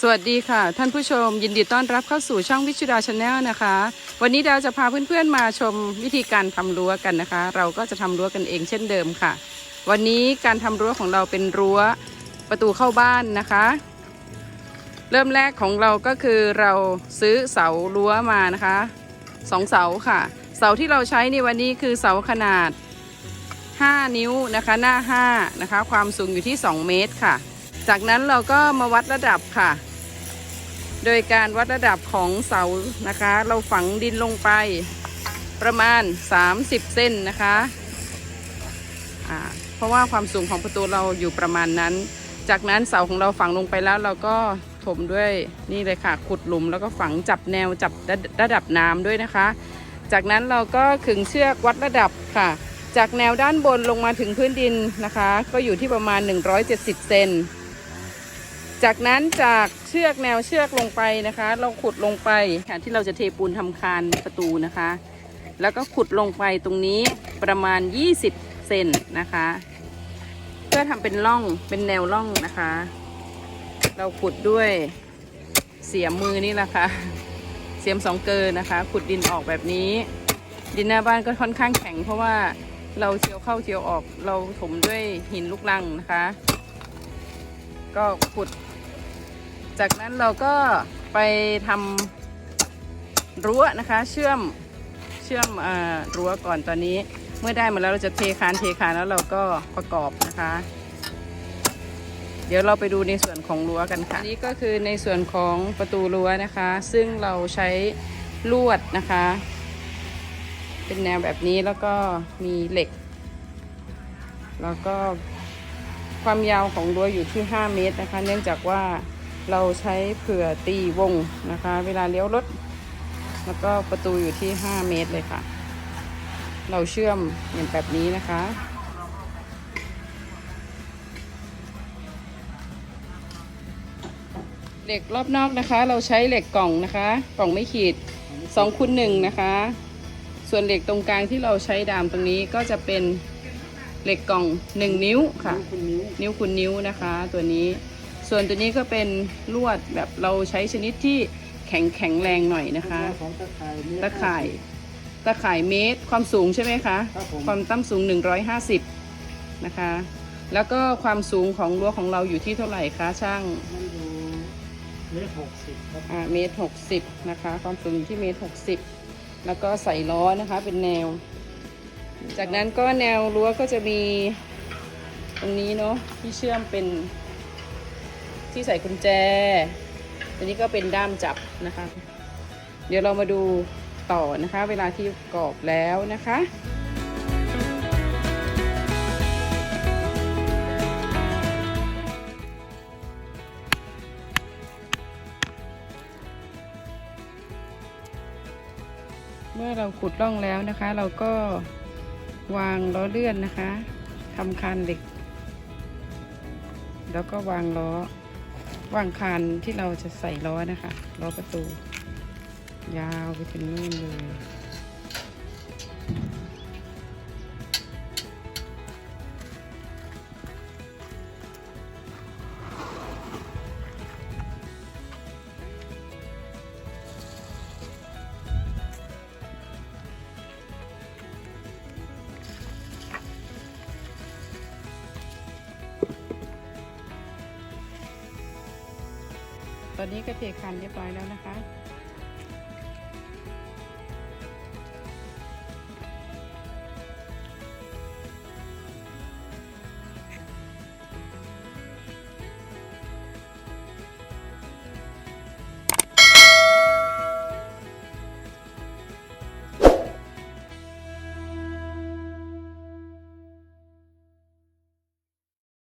สวัสดีค่ะ ท่านผู้ชมยินดีต้อนรับเข้าสู่ช่องวิชุดาชาแนลนะคะ วันนี้ดาวจะพาเพื่อนๆมาชมวิธีการทำรั้วกันนะคะ เราก็จะทำรั้วกันเองเช่นเดิมค่ะ วันนี้การทำรั้วของเราเป็นรั้วประตูเข้าบ้านนะคะ เริ่มแรกของเราก็คือเราซื้อเสารั้วมานะคะสองเสาค่ะ เสาที่เราใช้ในวันนี้คือเสาขนาด 5 นิ้วนะคะหน้า5นะคะความสูงอยู่ที่ 2 เมตรค่ะจากนั้นเราก็มาวัดระดับค่ะ โดยการวัดระดับของเสานะคะ เราฝังดินลงไปประมาณ 30 เส้นนะคะอ่าเพราะว่าความสูงของประตูเราอยู่ประมาณนั้น จากนั้นเสาของเราฝังลงไปแล้วเราก็ถมด้วยนี่เลยค่ะ ขุดหลุมแล้วก็ฝังจับแนวจับระระดับน้ำด้วยนะคะ จากนั้นเราก็ขึงเชือกวัดระดับค่ะ จากแนวด้านบนลงมาถึงพื้นดินนะคะ ก็อยู่ที่ประมาณ 170 เซน จากนั้นจากเชือกแนวเชือกลงไปนะคะ เราขุดลงไปค่ะที่เราจะเทปูนทำคานประตูนะคะ แล้วก็ขุดลงไปตรงนี้ประมาณ 20 เซนนะคะ เพื่อทำเป็นร่องเป็นแนวร่องนะคะ เราขุดด้วยเสียมมือนี่แหละค่ะเสียมสองเกลอนะคะ ขุดดินออกแบบนี้ ดินหน้าบ้านก็ค่อนข้างแข็ง เพราะว่าเราเที่ยวเข้าเที่ยวออกเราถมด้วยหินลูกลังนะคะ ก็ขุด จากนั้นเราก็ไปทำรั้วนะคะ เชื่อมเชื่อมอรั้วก่อนตอนนี้ เมื่อได้มาแล้วเราจะเทคานเทคานแล้วเราก็ประกอบนะคะ เดี๋ยวเราไปดูในส่วนของรั้วกันค่ะนี่ก็คือในส่วนของประตูรั้วนะคะ ซึ่งเราใช้ลวดนะคะ เป็นแนวแบบนี้แล้วก็มีเหล็ก แล้วก็ความยาวของรั้วอยู่ที่ 5 เมตรนะคะ เนื่องจากว่า เราใช้เผื่อตีวงนะคะ เวลาเลี้ยวรถ แล้วก็ประตูอยู่ที่ 5 เมตรเลยค่ะ เราเชื่อมอย่างแบบนี้นะคะเหล็กรอบนอกนะคะ เราใช้เหล็กกล่องนะคะ กล่องไม่ขีด2คูณ1นะคะ ส่วนเหล็กตรงกลางที่เราใช้ดามตรงนี้ก็จะเป็นเหล็กกล่อง 1 นิ้วค่ะคุณนิ้วนิ้วคูณนิ้วนะคะ ตัวนี้ ส่วนตัวนี้ก็เป็นลวดแบบเราใช้ชนิดที่แข็งแข็งแรงหน่อยนะคะของตะข่ายเมรตะข่ายตะข่ายเมตรความสูงใช่ไหมคะครับผมความตั้มสูง 150 นะคะ แล้วก็ความสูงของรั้วของเราอยู่ที่เท่าไหร่คะช่างมันอยู่เมตรหกสิบครับอ่าเมตรหกสิบนะคะ ความสูงอยู่ที่เมตรหกสิบแล้วก็ใส่ล้อนะคะเป็นแนว จากนั้นก็แนวรั้วก็จะมีตรงนี้เนาะที่เชื่อมเป็น ที่ใส่กุญแจ ตัวนี้ก็เป็นด้ามจับนะคะ เดี๋ยวเรามาดูต่อนะคะ เวลาที่ปรอบแล้วนะคะเมื่อเราขุดร่องแล้วนะคะ เราก็วางล้อเลื่อนนะคะทำคานเหล็ก แล้วก็วางล้อ วางคานที่เราจะใส่ล้อนะคะล้อประตู ยาวไปถึงนู่นเลย ตอนนี้ก็เทคานเรียบร้อยแล้วนะคะ